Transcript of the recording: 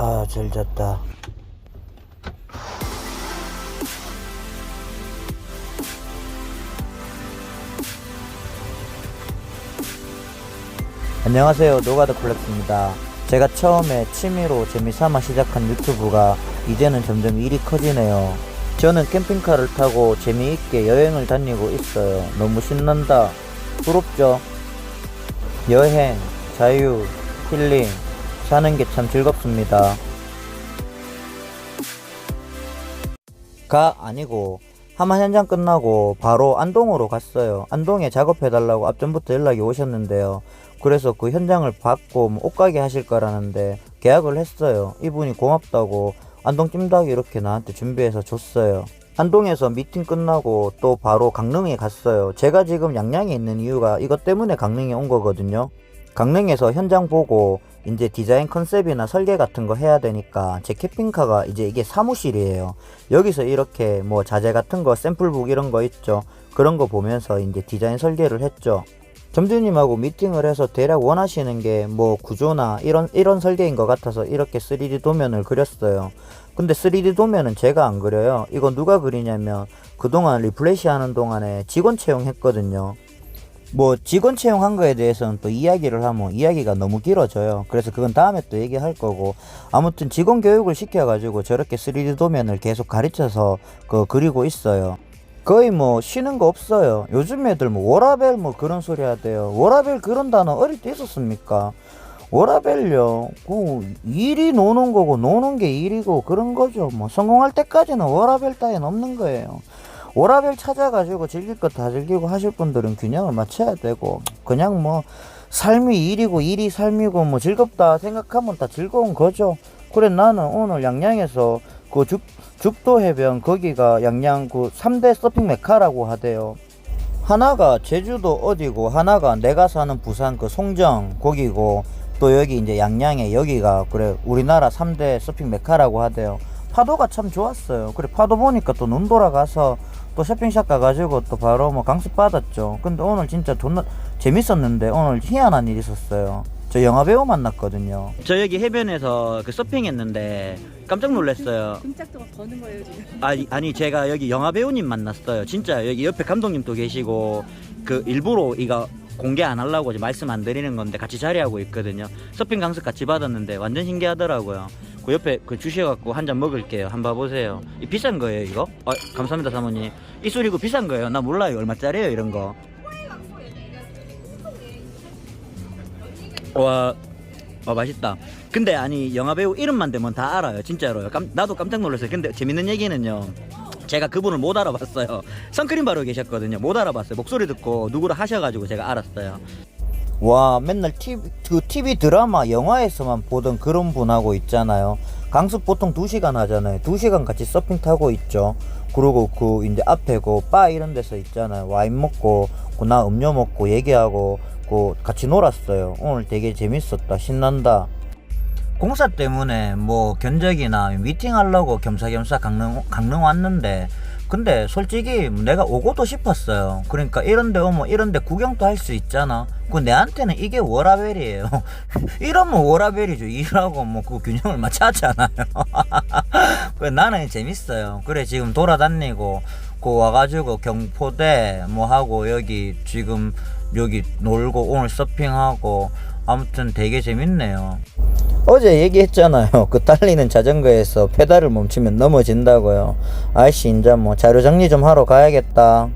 아, 잘 잤다. 안녕하세요. 노가드 콜렉스입니다. 제가 처음에 취미로 재미삼아 시작한 유튜브가 이제는 점점 일이 커지네요. 저는 캠핑카를 타고 재미있게 여행을 다니고 있어요. 너무 신난다. 부럽죠? 여행, 자유, 힐링, 사는 게 참 즐겁습니다. 가 아니고 하마 현장 끝나고 바로 안동으로 갔어요. 안동에 작업해달라고 앞전부터 연락이 오셨는데요. 그래서 그 현장을 받고 뭐 옷가게 하실 거라는데 계약을 했어요. 이분이 고맙다고 안동 찜닭 이렇게 나한테 준비해서 줬어요. 안동에서 미팅 끝나고 또 바로 강릉에 갔어요. 제가 지금 양양에 있는 이유가 이것 때문에 강릉에 온 거거든요. 강릉에서 현장 보고 이제 디자인 컨셉이나 설계 같은 거 해야 되니까 제 캠핑카가 이제 이게 사무실이에요. 여기서 이렇게 뭐 자재 같은 거 샘플북 이런 거 있죠. 그런 거 보면서 이제 디자인 설계를 했죠. 점주님하고 미팅을 해서 대략 원하시는 게 뭐 구조나 이런 이런 설계인 것 같아서 이렇게 3D 도면을 그렸어요. 근데 3D 도면은 제가 안 그려요. 이거 누가 그리냐면 그동안 리플래시 하는 동안에 직원 채용했거든요. 뭐 직원 채용한 거에 대해서는 또 이야기를 하면 이야기가 너무 길어져요. 그래서 그건 다음에 또 얘기할 거고 아무튼 직원 교육을 시켜가지고 저렇게 3D 도면을 계속 가르쳐서 그 그리고 있어요. 거의 뭐 쉬는 거 없어요. 요즘 애들 뭐 워라벨 뭐 그런 소리 하대요. 워라벨 그런 단어 어릴 때 있었습니까? 워라벨요. 그 일이 노는 거고 노는 게 일이고 그런 거죠. 뭐 성공할 때까지는 워라벨 따윈 없는 거예요. 워라벨 찾아가지고 즐길 거다 즐기고 하실 분들은 균형을 맞춰야 되고 그냥 뭐 삶이 일이고 일이 삶이고 뭐 즐겁다 생각하면 다 즐거운 거죠. 그래 나는 오늘 양양에서 그 죽, 죽도 해변 거기가 양양 그 3대 서핑 메카라고 하대요. 하나가 제주도 어디고 하나가 내가 사는 부산 그 송정 거기고 또 여기 이제 양양에 여기가 그래 우리나라 3대 서핑 메카라고 하대요. 파도가 참 좋았어요. 그래 파도 보니까 또 눈 돌아가서 또 쇼핑샵 가가지고 또 바로 뭐 강습 받았죠. 근데 오늘 진짜 존나 재밌었는데 오늘 희한한 일이 있었어요. 저 영화 배우 만났거든요. 저 여기 해변에서 그 서핑했는데 깜짝 놀랐어요. 등짝도 막 거는 거예요 지금. 아니, 아니 제가 여기 영화 배우님 만났어요. 진짜 여기 옆에 감독님도 계시고 그 일부러 이거 공개 안 하려고 이제 말씀 안 드리는 건데 같이 자리하고 있거든요. 서핑 강습 같이 받았는데 완전 신기하더라고요. 그 옆에 그 주셔갖고 한 잔 먹을게요. 한번 봐보세요. 이 비싼 거예요 이거? 아, 감사합니다 사모님. 이 소리고 비싼 거예요. 나 몰라요 얼마짜리예요 이런 거. 와, 와 맛있다. 근데 아니 영화 배우 이름만 되면 다 알아요. 진짜로요. 깜, 나도 깜짝 놀랐어요. 근데 재밌는 얘기는요. 제가 그분을 못 알아봤어요. 선크림 바르고 계셨거든요. 못 알아봤어요. 목소리 듣고 누구를 하셔가지고 제가 알았어요. 와 맨날 TV, 그 TV 드라마 영화에서만 보던 그런 분하고 있잖아요. 강습 보통 2시간 하잖아요. 2시간 같이 서핑 타고 있죠. 그리고 그 이제 앞에 그바 이런 데서 있잖아요. 와인 먹고 그나 음료 먹고 얘기하고 그 같이 놀았어요. 오늘 되게 재밌었다. 신난다. 공사 때문에 뭐 견적이나 미팅 하려고 겸사겸사 강릉 강릉 왔는데 근데 솔직히 내가 오고도 싶었어요. 그러니까 이런데 오면 이런데 구경도 할 수 있잖아. 그 내한테는 이게 워라벨이에요. 이러면 워라벨이죠. 일하고 뭐 그 균형을 맞췄잖아요. 그래 나는 재밌어요. 그래 지금 돌아다니고 그 와가지고 경포대 뭐 하고 여기 지금 여기 놀고 오늘 서핑하고 아무튼 되게 재밌네요. 어제 얘기했잖아요. 그 달리는 자전거에서 페달을 멈추면 넘어진다고요. 아이씨, 이제 뭐 자료 정리 좀 하러 가야겠다.